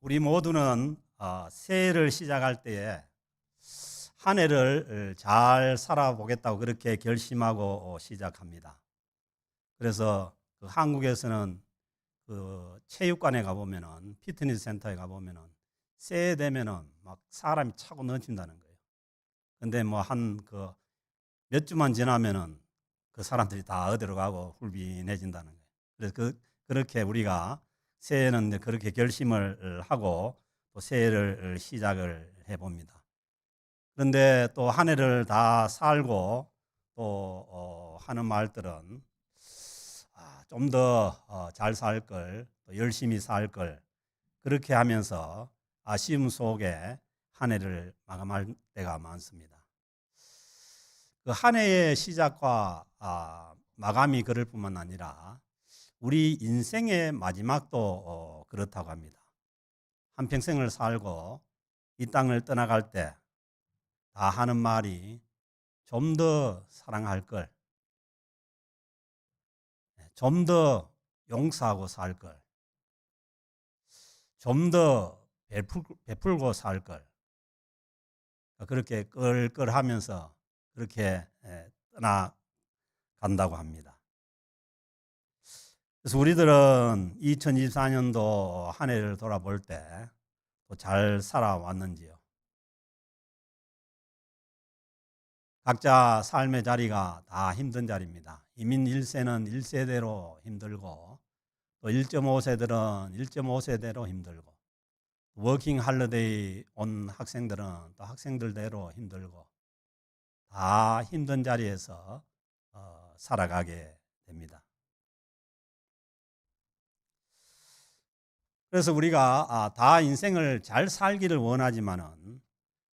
우리 모두는 어, 새해를 시작할 때에 한 해를 잘 살아보겠다고 그렇게 결심하고 어, 시작합니다. 그래서 그 한국에서는 그 체육관에 가보면은 피트니스 센터에 가보면은 새해 되면은 막 사람이 차고 넘친다는 거예요. 근데 뭐 한 그 몇 주만 지나면은 그 사람들이 다 어디로 가고 훌빈해진다는 거예요. 그래서 그 그렇게 우리가 새해는 그렇게 결심을 하고 또 새해를 시작을 해봅니다. 그런데 또 한 해를 다 살고 또 어, 하는 말들은 아, 좀더 잘 살 걸, 또 열심히 살 걸, 그렇게 하면서 아쉬움 속에 한 해를 마감할 때가 많습니다. 그 한 해의 시작과 아, 마감이 그럴 뿐만 아니라 우리 인생의 마지막도 어, 그렇다고 합니다. 한 평생을 살고 이 땅을 떠나갈 때 다 하는 말이 좀 더 사랑할 걸, 좀 더 용서하고 살 걸, 좀 더 베풀고 살 걸. 그렇게 끌끌하면서 그렇게 떠나간다고 합니다. 그래서 우리들은 2024년도 한 해를 돌아볼 때 잘 살아왔는지요? 각자 삶의 자리가 다 힘든 자리입니다. 이민 1세는 1세대로 힘들고 또 1.5세들은 1.5세대로 힘들고 워킹 할러데이 온 학생들은 또 학생들대로 힘들고 다 힘든 자리에서 어, 살아가게 됩니다. 그래서 우리가 아, 다 인생을 잘 살기를 원하지만은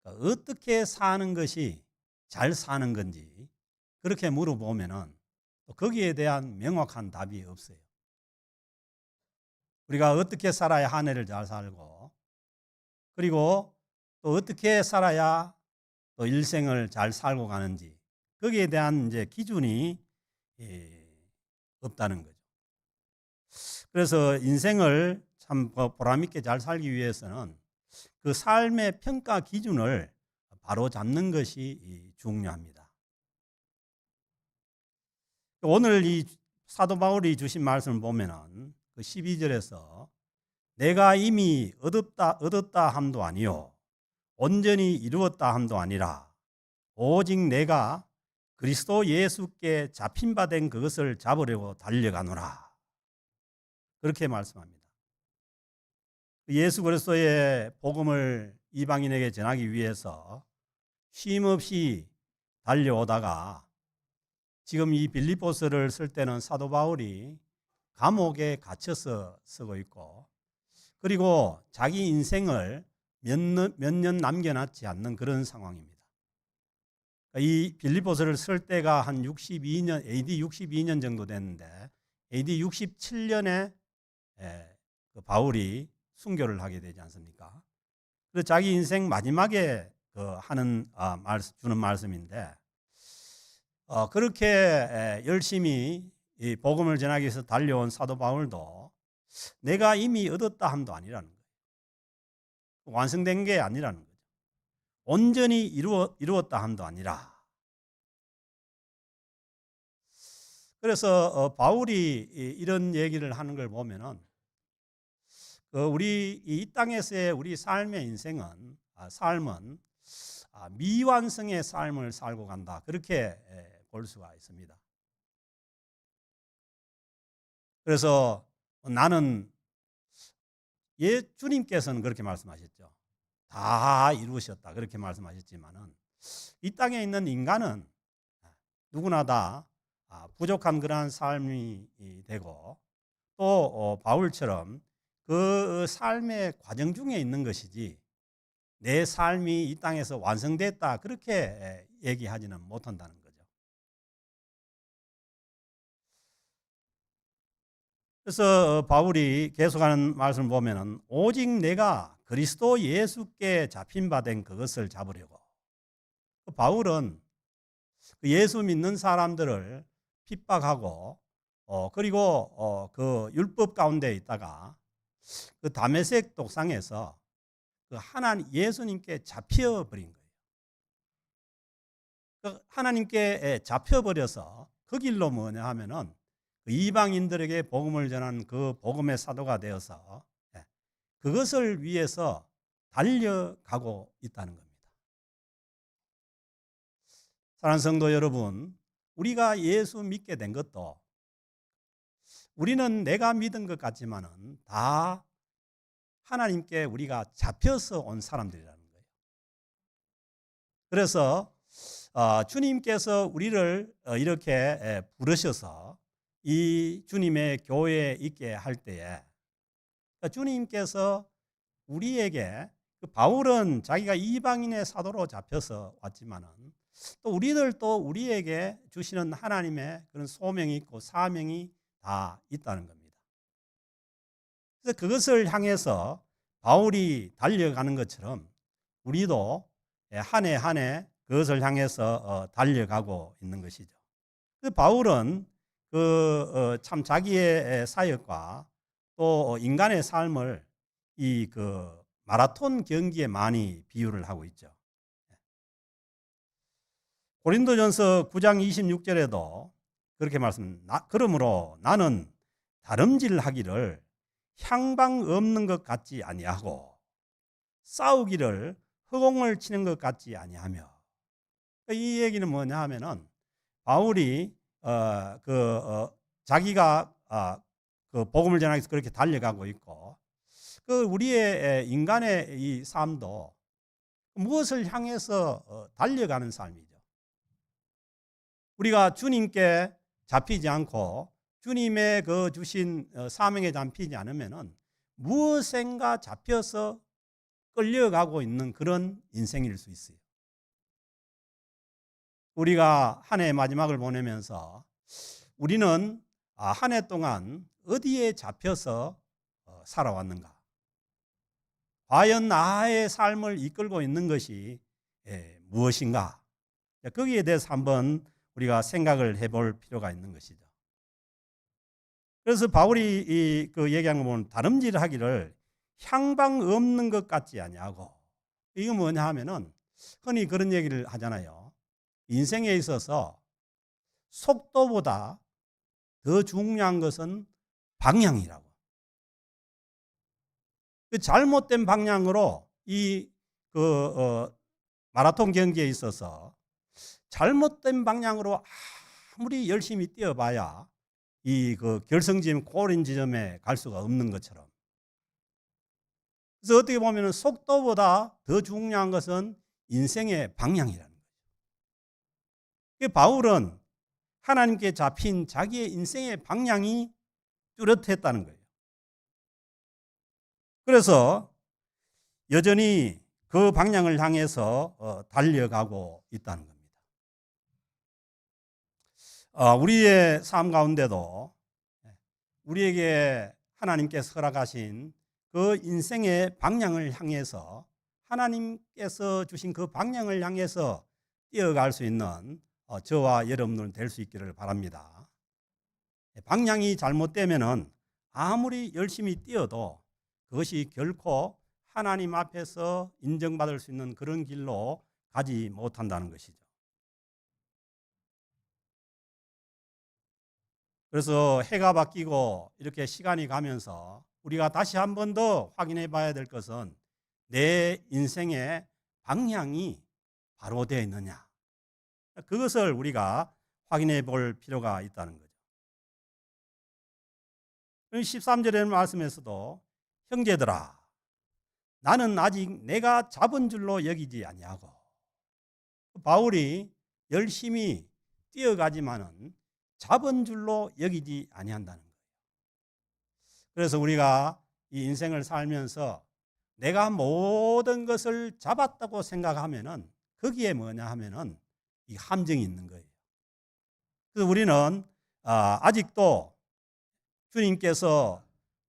어떻게 사는 것이 잘 사는 건지 그렇게 물어보면은 거기에 대한 명확한 답이 없어요. 우리가 어떻게 살아야 한 해를 잘 살고 그리고 또 어떻게 살아야 또 일생을 잘 살고 가는지 거기에 대한 이제 기준이 예, 없다는 거죠. 그래서 인생을 참 보람 있게 잘 살기 위해서는 그 삶의 평가 기준을 바로 잡는 것이 중요합니다. 오늘 이 사도 바울이 주신 말씀을 보면은 그 12절에서 내가 이미 얻었다 얻었다 함도 아니요 온전히 이루었다 함도 아니라 오직 내가 그리스도 예수께 잡힌 바 된 그것을 잡으려고 달려가노라. 그렇게 말씀합니다. 예수 그리스도의 복음을 이방인에게 전하기 위해서 쉼 없이 달려오다가 지금 이 빌립보스를 쓸 때는 사도 바울이 감옥에 갇혀서 쓰고 있고 그리고 자기 인생을 몇년 남겨놨지 않는 그런 상황입니다. 이 빌립보스를 쓸 때가 한 62년 AD 62년 정도 됐는데 AD 67년에 그 바울이 순교를 하게 되지 않습니까? 그래서 자기 인생 마지막에 그 하는 아, 말, 주는 말씀인데 어, 그렇게 열심히 이 복음을 전하기 위해서 달려온 사도 바울도 내가 이미 얻었다 함도 아니라는 거예요. 완성된 게 아니라는 거죠. 온전히 이루어, 이루었다 함도 아니라. 그래서 어, 바울이 이런 얘기를 하는 걸 보면은 그 우리 이 땅에서의 우리 삶의 인생은 아, 삶은 아, 미완성의 삶을 살고 간다 그렇게 볼 수가 있습니다. 그래서 나는 예 주님께서는 그렇게 말씀하셨죠. 다 이루셨다 그렇게 말씀하셨지만은 이 땅에 있는 인간은 누구나 다 아, 부족한 그러한 삶이 되고 또 어, 바울처럼 그 삶의 과정 중에 있는 것이지 내 삶이 이 땅에서 완성됐다 그렇게 얘기하지는 못한다는 거죠. 그래서 바울이 계속하는 말씀을 보면은 오직 내가 그리스도 예수께 잡힌 바 된 그것을 잡으려고. 그 바울은 그 예수 믿는 사람들을 핍박하고 어 그리고 어 그 율법 가운데 있다가 그 담에색 독상에서 그 하나님 예수님께 잡혀 버린 거예요. 그 하나님께 잡혀 버려서 그 길로 뭐냐 하면은 그 이방인들에게 복음을 전한 그 복음의 사도가 되어서 예, 그것을 위해서 달려가고 있다는 겁니다. 사랑하는 성도 여러분, 우리가 예수 믿게 된 것도 우리는 내가 믿은 것 같지만은 다 하나님께 우리가 잡혀서 온 사람들이라는 거예요. 그래서 어, 주님께서 우리를 어, 이렇게 에, 부르셔서 이 주님의 교회에 있게 할 때에 그러니까 주님께서 우리에게 그 바울은 자기가 이방인의 사도로 잡혀서 왔지만은 또 우리들 또 우리에게 주시는 하나님의 그런 소명이 있고 사명이 다 있다는 겁니다. 그래서 그것을 향해서 바울이 달려가는 것처럼 우리도 한 해 한 해 그것을 향해서 어, 달려가고 있는 것이죠. 그 바울은 그 참 자기의 사역과 또 인간의 삶을 이 그 마라톤 경기에 많이 비유를 하고 있죠. 고린도전서 9장 26절에도 그렇게 말씀. 나, 그러므로 나는 다름질하기를 향방 없는 것 같지 아니하고 싸우기를 허공을 치는 것 같지 아니하며 이 얘기는 뭐냐 하면은 바울이 어, 그 어, 자기가 어, 그 복음을 전하기 위해서 그렇게 달려가고 있고 그 우리의 인간의 이 삶도 무엇을 향해서 어, 달려가는 삶이죠. 우리가 주님께 잡히지 않고 주님의 그 주신 어, 사명에 잡히지 않으면은 무엇인가 잡혀서 끌려가고 있는 그런 인생일 수 있어요. 우리가 한해 마지막을 보내면서 우리는 아, 한해 동안 어디에 잡혀서 어, 살아왔는가? 과연 나의 삶을 이끌고 있는 것이 예, 무엇인가? 거기에 대해서 한번 우리가 생각을 해볼 필요가 있는 것이죠. 그래서 바울이 이, 그 얘기하는 거 보면 다름질하기를 향방 없는 것 같지 아니하고 이거 뭐냐 하면은 흔히 그런 얘기를 하잖아요. 인생에 있어서 속도보다 더 중요한 것은 방향이라고. 그 잘못된 방향으로 이 그 어, 마라톤 경기에 있어서 잘못된 방향으로 아무리 열심히 뛰어봐야 이 그 결승점 골인 지점에 갈 수가 없는 것처럼. 그래서 어떻게 보면 속도보다 더 중요한 것은 인생의 방향이라는 거죠. 바울은 하나님께 잡힌 자기의 인생의 방향이 뚜렷했다는 거예요. 그래서 여전히 그 방향을 향해서 어, 달려가고 있다는 겁니다. 어, 우리의 삶 가운데도 우리에게 하나님께서 허락하신 그 인생의 방향을 향해서 하나님께서 주신 그 방향을 향해서 뛰어갈 수 있는 어, 저와 여러분들 될수 있기를 바랍니다. 방향이 잘못되면은 아무리 열심히 뛰어도 그것이 결코 하나님 앞에서 인정받을 수 있는 그런 길로 가지 못한다는 것이죠. 그래서 해가 바뀌고 이렇게 시간이 가면서 우리가 다시 한 번 더 확인해 봐야 될 것은 내 인생의 방향이 바로 되어 있느냐. 그것을 우리가 확인해 볼 필요가 있다는 거죠. 13절의 말씀에서도 형제들아 나는 아직 내가 잡은 줄로 여기지 아니하고 바울이 열심히 뛰어가지만은 잡은 줄로 여기지 아니한다는 거예요. 그래서 우리가 이 인생을 살면서 내가 모든 것을 잡았다고 생각하면은 거기에 뭐냐 하면은 이 함정이 있는 거예요. 그래서 우리는 아, 아직도 주님께서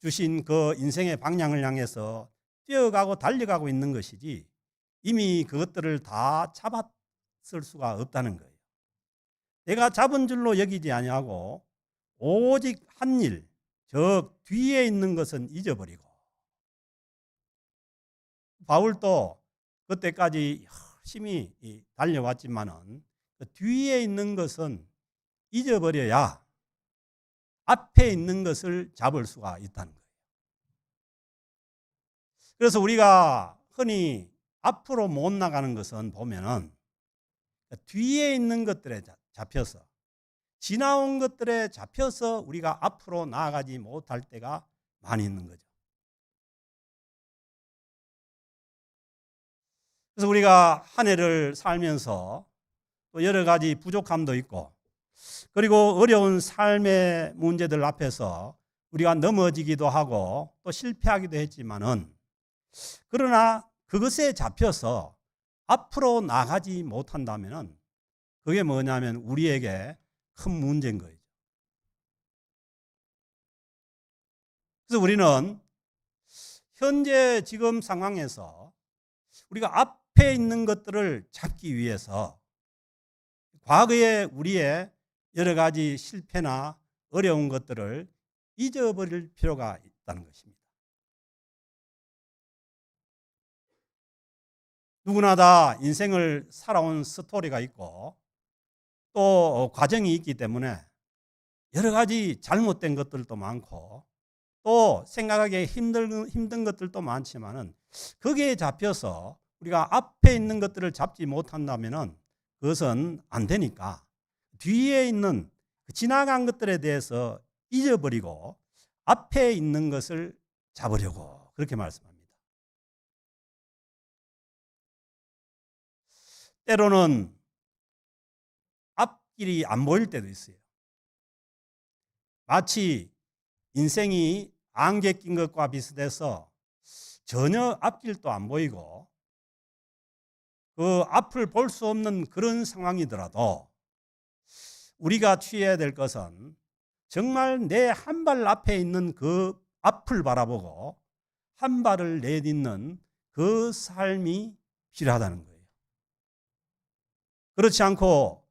주신 그 인생의 방향을 향해서 뛰어가고 달려가고 있는 것이지 이미 그것들을 다 잡았을 수가 없다는 거예요. 내가 잡은 줄로 여기지 아니하고 오직 한 일, 저 뒤에 있는 것은 잊어버리고 바울도 그때까지 열심히 이 달려왔지만은 그 뒤에 있는 것은 잊어버려야 앞에 있는 것을 잡을 수가 있다는 거예요. 그래서 우리가 흔히 앞으로 못 나가는 것은 보면은 뒤에 있는 것들에 잡- 잡혀서 지나온 것들에 잡혀서 우리가 앞으로 나아가지 못할 때가 많이 있는 거죠. 그래서 우리가 한 해를 살면서 또 여러 가지 부족함도 있고 그리고 어려운 삶의 문제들 앞에서 우리가 넘어지기도 하고 또 실패하기도 했지만은 그러나 그것에 잡혀서 앞으로 나가지 못한다면은 그게 뭐냐면 우리에게 큰 문제인 거예요. 그래서 우리는 현재 지금 상황에서 우리가 앞에 있는 것들을 잡기 위해서 과거에 우리의 여러 가지 실패나 어려운 것들을 잊어버릴 필요가 있다는 것입니다. 누구나 다 인생을 살아온 스토리가 있고 또 과정이 있기 때문에 여러 가지 잘못된 것들도 많고 또 생각하기 힘든, 힘든 것들도 많지만은 거기에 잡혀서 우리가 앞에 있는 것들을 잡지 못한다면은 그것은 안 되니까 뒤에 있는 그 지나간 것들에 대해서 잊어버리고 앞에 있는 것을 잡으려고 그렇게 말씀합니다. 때로는 앞 길이 안 보일 때도 있어요. 마치 인생이 안개 낀 것과 비슷해서 전혀 앞길도 안 보이고 그 앞을 볼 수 없는 그런 상황이더라도 우리가 취해야 될 것은 정말 내 한 발 앞에 있는 그 앞을 바라보고 한 발을 내딛는 그 삶이 필요하다는 거예요. 그렇지 않고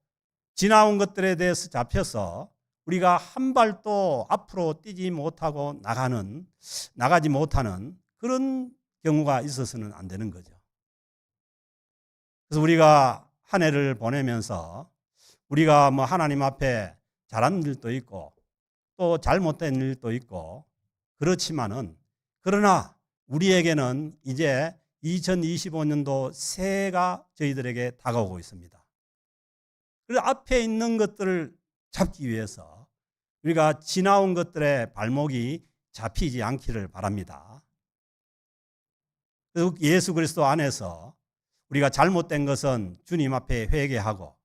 지나온 것들에 대해서 잡혀서 우리가 한 발도 앞으로 뛰지 못하고 나가는 나가지 못하는 그런 경우가 있어서는 안 되는 거죠. 그래서 우리가 한 해를 보내면서 우리가 뭐 하나님 앞에 잘한 일도 있고 또 잘못된 일도 있고 그렇지만은 그러나 우리에게는 이제 2025년도 새해가 저희들에게 다가오고 있습니다. 그 앞에 있는 것들을 잡기 위해서 우리가 지나온 것들의 발목이 잡히지 않기를 바랍니다. 그리고 예수 그리스도 안에서 우리가 잘못된 것은 주님 앞에 회개하고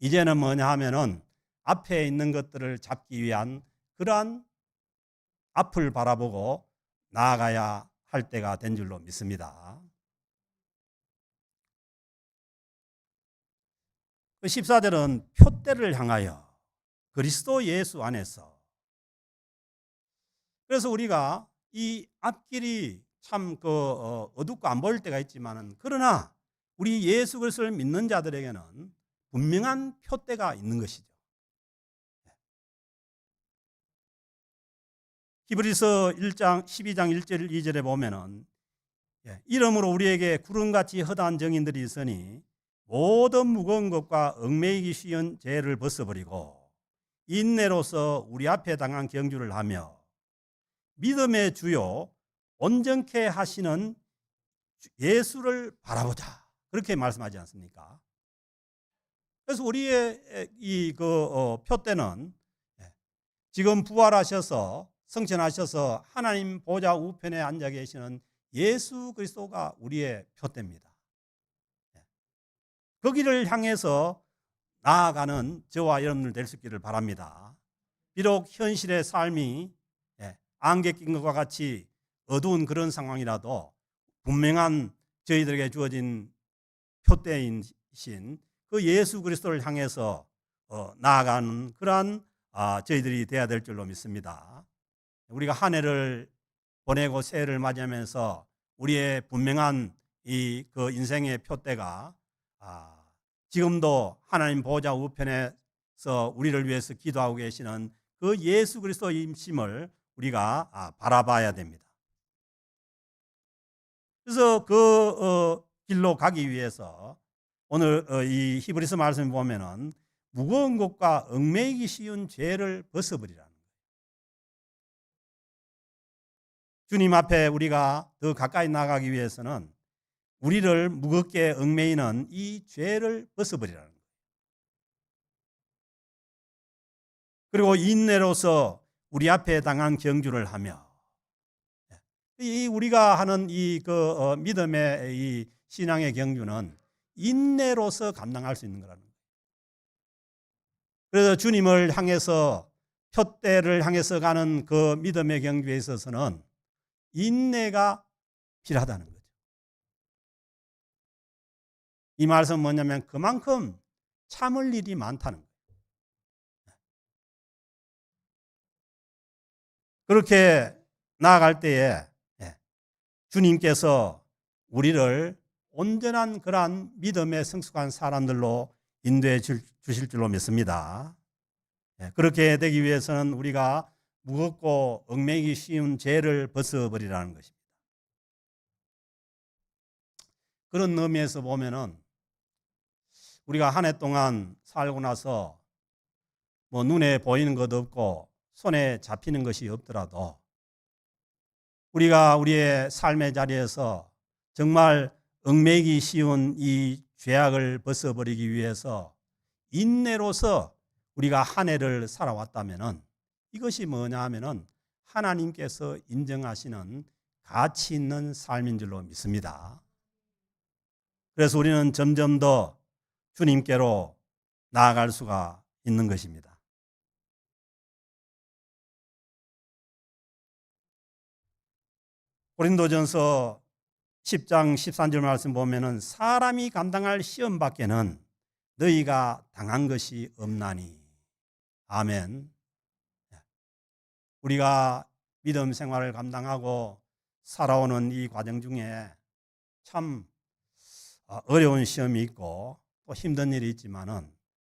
이제는 뭐냐 하면은 앞에 있는 것들을 잡기 위한 그러한 앞을 바라보고 나아가야 할 때가 된 줄로 믿습니다. 그 14절은 표대를 향하여 그리스도 예수 안에서 그래서 우리가 이 앞길이 참그 어, 어둡고 안 보일 때가 있지만은 그러나 우리 예수 그리스도를 믿는 자들에게는 분명한 표대가 있는 것이죠. 히브리서 1장 12장 1절 2절에 보면은 예, 이름으로 우리에게 구름같이 허다한 정인들이 있으니 모든 무거운 것과 얽매이기 쉬운 죄를 벗어버리고 인내로서 우리 앞에 당한 경주를 하며 믿음의 주요 온전케 하시는 예수를 바라보자 그렇게 말씀하지 않습니까? 그래서 우리의 이그 어, 표대는 예, 지금 부활하셔서 성천하셔서 하나님 보좌 우편에 앉아 계시는 예수 그리스도가 우리의 표대입니다. 거기를 향해서 나아가는 저와 여러분들 될 수 있기를 바랍니다. 비록 현실의 삶이 예, 안개 낀 것과 같이 어두운 그런 상황이라도 분명한 저희들에게 주어진 표대이신 그 예수 그리스도를 향해서 어, 나아가는 그러한 아, 저희들이 되어야 될 줄로 믿습니다. 우리가 한 해를 보내고 새해를 맞이하면서 우리의 분명한 이 그 인생의 표대가 아, 지금도 하나님 보좌 우편에서 우리를 위해서 기도하고 계시는 그 예수 그리스도 임심을 우리가 아, 바라봐야 됩니다. 그래서 그 어, 길로 가기 위해서 오늘 어, 이 히브리서 말씀 보면은 무거운 것과 얽매이기 쉬운 죄를 벗어버리라는 거예요. 주님 앞에 우리가 더 가까이 나가기 위해서는 우리를 무겁게 얽매이는 이 죄를 벗어버리라는 거예요. 그리고 인내로서 우리 앞에 당한 경주를 하며 이 우리가 하는 이그 어, 믿음의 이 신앙의 경주는 인내로서 감당할 수 있는 거라는 거예요. 그래서 주님을 향해서 표대를 향해서 가는 그 믿음의 경주에 있어서는 인내가 필요하다는 거죠. 이 말씀은 뭐냐면 그만큼 참을 일이 많다는 거예요. 그렇게 나아갈 때에 예, 주님께서 우리를 온전한 그러한 믿음에 성숙한 사람들로 인도해 주실 줄로 믿습니다. 예, 그렇게 되기 위해서는 우리가 무겁고 얽매기 쉬운 죄를 벗어버리라는 것입니다. 그런 의미에서 보면은 우리가 한 해 동안 살고 나서 뭐 눈에 보이는 것 없고 손에 잡히는 것이 없더라도 우리가 우리의 삶의 자리에서 정말 얽매기 쉬운 이 죄악을 벗어버리기 위해서 인내로서 우리가 한 해를 살아왔다면은 이것이 뭐냐 하면은 하나님께서 인정하시는 가치 있는 삶인 줄로 믿습니다. 그래서 우리는 점점 더 주님께로 나아갈 수가 있는 것입니다. 고린도전서 10장 13절 말씀 보면은 사람이 감당할 시험 밖에는 너희가 당한 것이 없나니 아멘. 우리가 믿음 생활을 감당하고 살아오는 이 과정 중에 참 어, 어려운 시험이 있고 또 힘든 일이 있지만은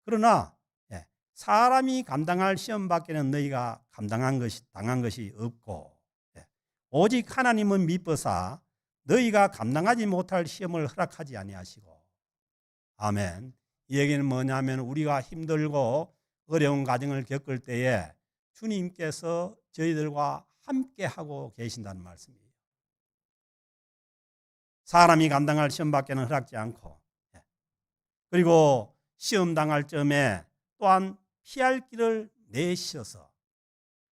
그러나 예, 사람이 감당할 시험 밖에는 너희가 감당한 것이 당한 것이 없고 예, 오직 하나님은 미뻐사 너희가 감당하지 못할 시험을 허락하지 아니하시고 아멘. 이 얘기는 뭐냐면 우리가 힘들고 어려운 과정을 겪을 때에 주님께서 저희들과 함께 하고 계신다는 말씀이에요. 사람이 감당할 시험밖에는 허락지 않고 예. 그리고 시험 당할 점에 또한 피할 길을 내셔서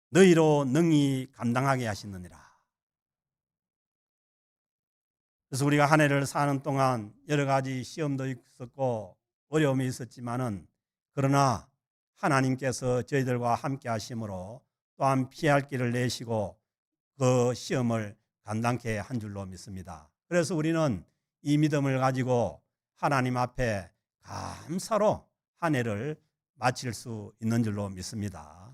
너희로 능히 감당하게 하시느니라. 그래서 우리가 한 해를 사는 동안 여러 가지 시험도 있었고 어려움이 있었지만은 그러나 하나님께서 저희들과 함께 하심으로 또한 피할 길을 내시고 그 시험을 감당케 한 줄로 믿습니다. 그래서 우리는 이 믿음을 가지고 하나님 앞에 감사로 한 해를 마칠 수 있는 줄로 믿습니다.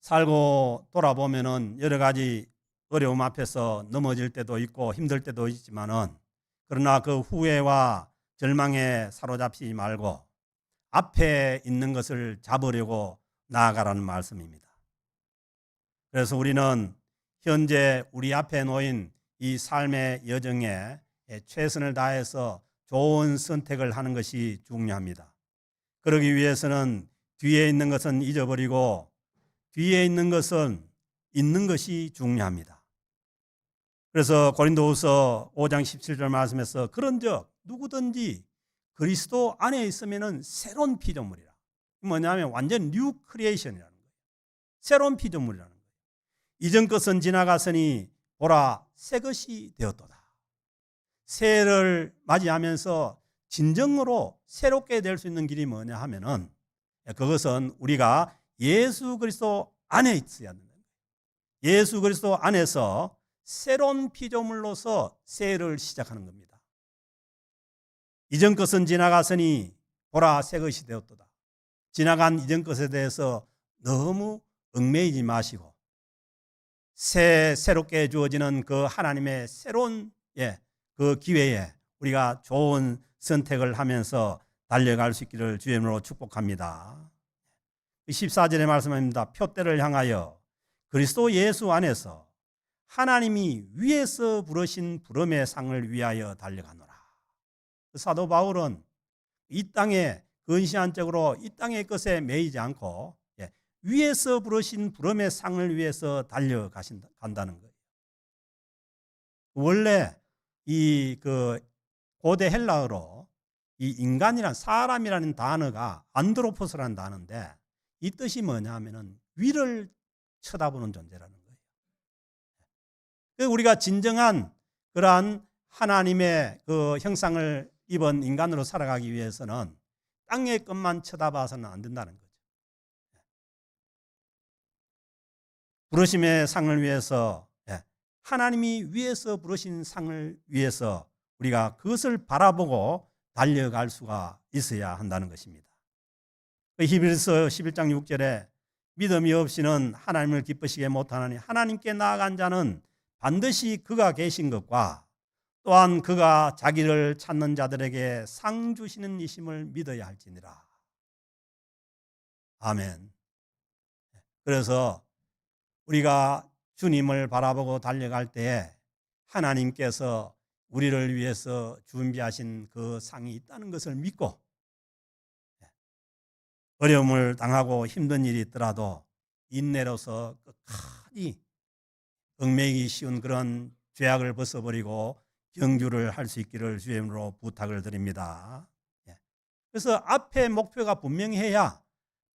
살고 돌아보면은 여러 가지 어려움 앞에서 넘어질 때도 있고 힘들 때도 있지만은 그러나 그 후회와 절망에 사로잡히지 말고 앞에 있는 것을 잡으려고 나아가라는 말씀입니다. 그래서 우리는 현재 우리 앞에 놓인 이 삶의 여정에 최선을 다해서 좋은 선택을 하는 것이 중요합니다. 그러기 위해서는 뒤에 있는 것은 잊어버리고 뒤에 있는 것은 있는 것이 중요합니다. 그래서 고린도후서 5장 17절 말씀에서 그런즉 누구든지 그리스도 안에 있으면은 새로운 피조물이라. 뭐냐면 완전 뉴 크리에이션이라는 거예요. 새로운 피조물이라는 거예요. 이전 것은 지나갔으니 보라 새 것이 되었도다. 새해를 맞이하면서 진정으로 새롭게 될 수 있는 길이 뭐냐 하면은 그것은 우리가 예수 그리스도 안에 있어야 하는 거예요. 예수 그리스도 안에서 새로운 피조물로서 새해를 시작하는 겁니다. 이전 것은 지나갔으니 보라 새 것이 되었도다. 지나간 이전 것에 대해서 너무 얽매이지 마시고 새 새롭게 주어지는 그 하나님의 새로운 예, 그 기회에 우리가 좋은 선택을 하면서 달려갈 수 있기를 주님으로 축복합니다. 14절의 말씀입니다. 표대를 향하여 그리스도 예수 안에서 하나님이 위에서 부르신 부름의 상을 위하여 달려가노라. 그 사도 바울은 이 땅에 근시안적으로 이 땅의 것에 매이지 않고 예, 위에서 부르신 부름의 상을 위해서 달려가신다 간다는 거예요. 원래 이 그 고대 헬라어로 이 인간이란 사람이라는 단어가 안드로포스라는 단어인데 이 뜻이 뭐냐면은 위를 쳐다보는 존재라는 거예요. 그 우리가 진정한 그러한 하나님의 그 형상을 입은 인간으로 살아가기 위해서는 땅의 것만 쳐다봐서는 안 된다는 거죠. 부르심의 상을 위해서 예, 하나님이 위에서 부르신 상을 위해서 우리가 그것을 바라보고 달려갈 수가 있어야 한다는 것입니다. 그 히브리서 11장 6절에 믿음이 없이는 하나님을 기쁘시게 못하나니 하나님께 나아간 자는 반드시 그가 계신 것과 또한 그가 자기를 찾는 자들에게 상 주시는 이심을 믿어야 할지니라. 아멘. 그래서 우리가 주님을 바라보고 달려갈 때에 하나님께서 우리를 위해서 준비하신 그 상이 있다는 것을 믿고 어려움을 당하고 힘든 일이 있더라도 인내로서 끝까지 얽매이기 쉬운 그런 죄악을 벗어버리고 경주를 할 수 있기를 주님으로 부탁을 드립니다. 예. 그래서 앞에 목표가 분명해야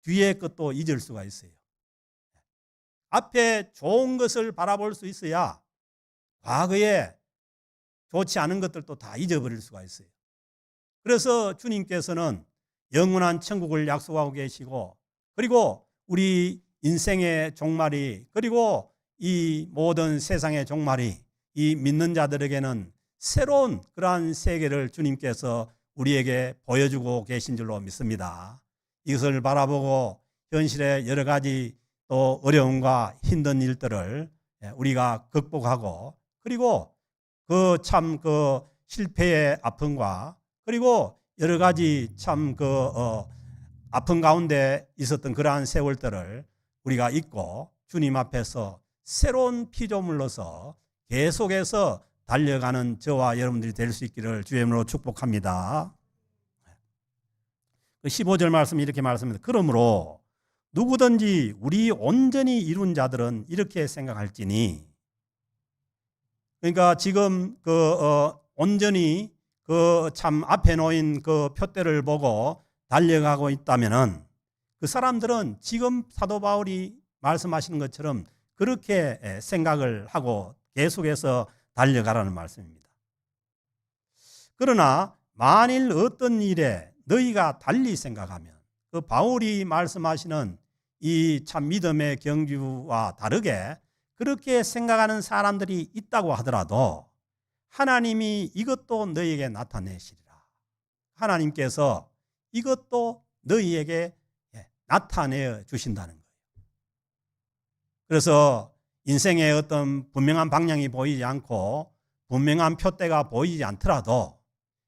뒤에 것도 잊을 수가 있어요. 앞에 좋은 것을 바라볼 수 있어야 과거에 좋지 않은 것들도 다 잊어버릴 수가 있어요. 그래서 주님께서는 영원한 천국을 약속하고 계시고 그리고 우리 인생의 종말이 그리고 이 모든 세상의 종말이 이 믿는 자들에게는 새로운 그러한 세계를 주님께서 우리에게 보여주고 계신 줄로 믿습니다. 이것을 바라보고 현실의 여러 가지 또 어려움과 힘든 일들을 우리가 극복하고 그리고 그참그 실패의 아픔과 그리고 여러 가지 참그 어 아픈 가운데 있었던 그러한 세월들을 우리가 잊고 주님 앞에서 새로운 피조물로서 계속해서 달려가는 저와 여러분들이 될 수 있기를 주의 이름으로 축복합니다. 그 15절 말씀 이렇게 말씀합니다. 그러므로 누구든지 우리 온전히 이룬 자들은 이렇게 생각할지니 그러니까 지금 그 어, 온전히 그 참 앞에 놓인 그 표대를 보고 달려가고 있다면은 그 사람들은 지금 사도 바울이 말씀하시는 것처럼 그렇게 생각을 하고 계속해서 달려가라는 말씀입니다. 그러나 만일 어떤 일에 너희가 달리 생각하면 그 바울이 말씀하시는 이 참 믿음의 경주와 다르게 그렇게 생각하는 사람들이 있다고 하더라도 하나님이 이것도 너희에게 나타내시리라. 하나님께서 이것도 너희에게 예, 나타내 주신다는 거예요. 그래서 인생의 어떤 분명한 방향이 보이지 않고 분명한 표대가 보이지 않더라도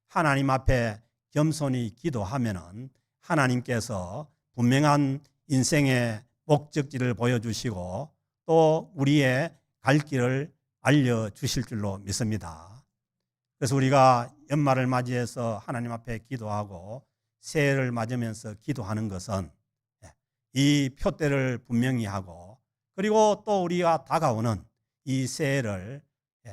하나님 앞에 겸손히 기도하면은 하나님께서 분명한 인생의 목적지를 보여주시고 또 우리의 갈 길을 알려주실 줄로 믿습니다. 그래서 우리가 연말을 맞이해서 하나님 앞에 기도하고 새해를 맞으면서 기도하는 것은 이 표대를 분명히 하고 그리고 또 우리가 다가오는 이 새해를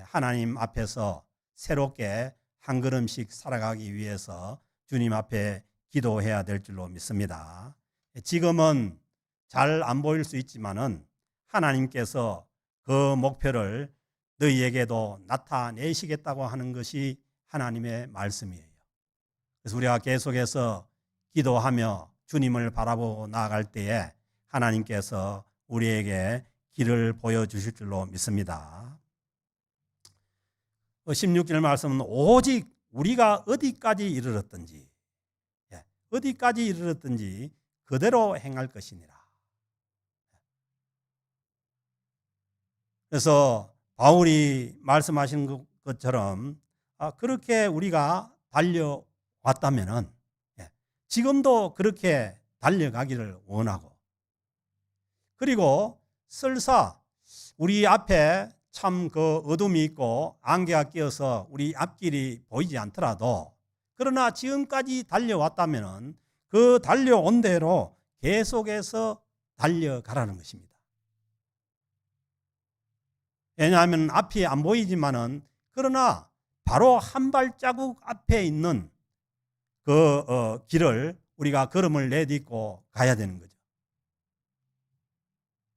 하나님 앞에서 새롭게 한 걸음씩 살아가기 위해서 주님 앞에 기도해야 될 줄로 믿습니다. 지금은 잘 안 보일 수 있지만은 하나님께서 그 목표를 너희에게도 나타내시겠다고 하는 것이 하나님의 말씀이에요. 그래서 우리가 계속해서 기도하며 주님을 바라보고 나아갈 때에 하나님께서 우리에게 길을 보여주실 줄로 믿습니다. 16절 말씀은 오직 우리가 어디까지 이르렀든지, 예, 어디까지 이르렀든지 그대로 행할 것이니라. 그래서 바울이 말씀하신 것처럼 아, 그렇게 우리가 달려왔다면은 예, 지금도 그렇게 달려가기를 원하고 그리고 설사 우리 앞에 참 그 어둠이 있고 안개가 끼어서 우리 앞길이 보이지 않더라도 그러나 지금까지 달려왔다면은 그 달려온 대로 계속해서 달려가라는 것입니다. 왜냐하면 앞이 안 보이지만은 그러나 바로 한 발자국 앞에 있는 그 어, 길을 우리가 걸음을 내딛고 가야 되는 거죠.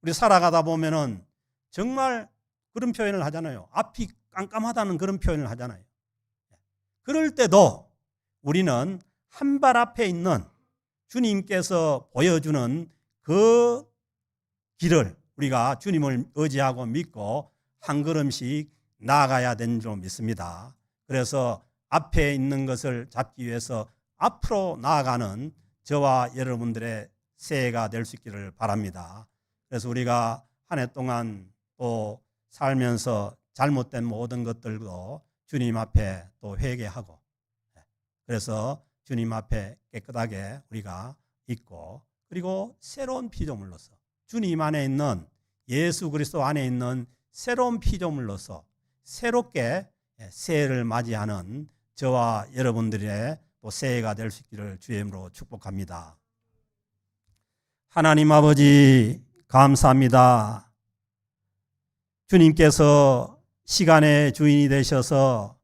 우리 살아가다 보면은 정말 그런 표현을 하잖아요. 앞이 깜깜하다는 그런 표현을 하잖아요. 그럴 때도 우리는 한 발 앞에 있는 주님께서 보여주는 그 길을 우리가 주님을 의지하고 믿고 한 걸음씩 나아가야 되는 줄 믿습니다. 그래서 앞에 있는 것을 잡기 위해서 앞으로 나아가는 저와 여러분들의 새해가 될 수 있기를 바랍니다. 그래서 우리가 한 해 동안 또 살면서 잘못된 모든 것들도 주님 앞에 또 회개하고 그래서 주님 앞에 깨끗하게 우리가 있고 그리고 새로운 피조물로서 주님 안에 있는 예수 그리스도 안에 있는 새로운 피조물로서 새롭게 새해를 맞이하는 저와 여러분들의 또 새해가 될 수 있기를 주의 이름으로 축복합니다. 하나님 아버지 감사합니다. 주님께서 시간의 주인이 되셔서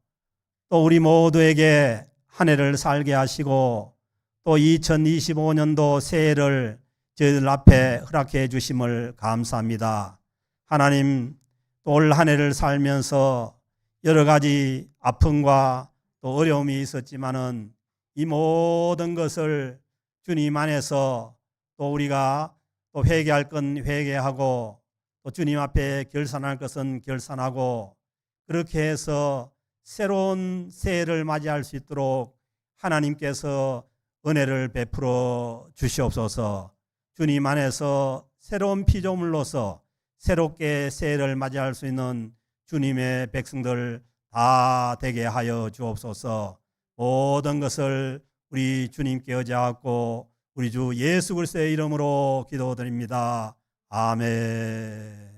또 우리 모두에게 한 해를 살게 하시고 또 2025년도 새해를 저희들 앞에 허락해 주심을 감사합니다. 하나님 또올한 해를 살면서 여러 가지 아픔과 또 어려움이 있었지만은 이 모든 것을 주님 안에서 또 우리가 또 회개할 건 회개하고 또 주님 앞에 결산할 것은 결산하고 그렇게 해서 새로운 새해를 맞이할 수 있도록 하나님께서 은혜를 베풀어 주시옵소서 주님 안에서 새로운 피조물로서 새롭게 새해를 맞이할 수 있는 주님의 백성들 다 되게 하여 주옵소서 모든 것을 우리 주님께 의지하고 우리 주 예수 그리스도의 이름으로 기도드립니다. 아멘.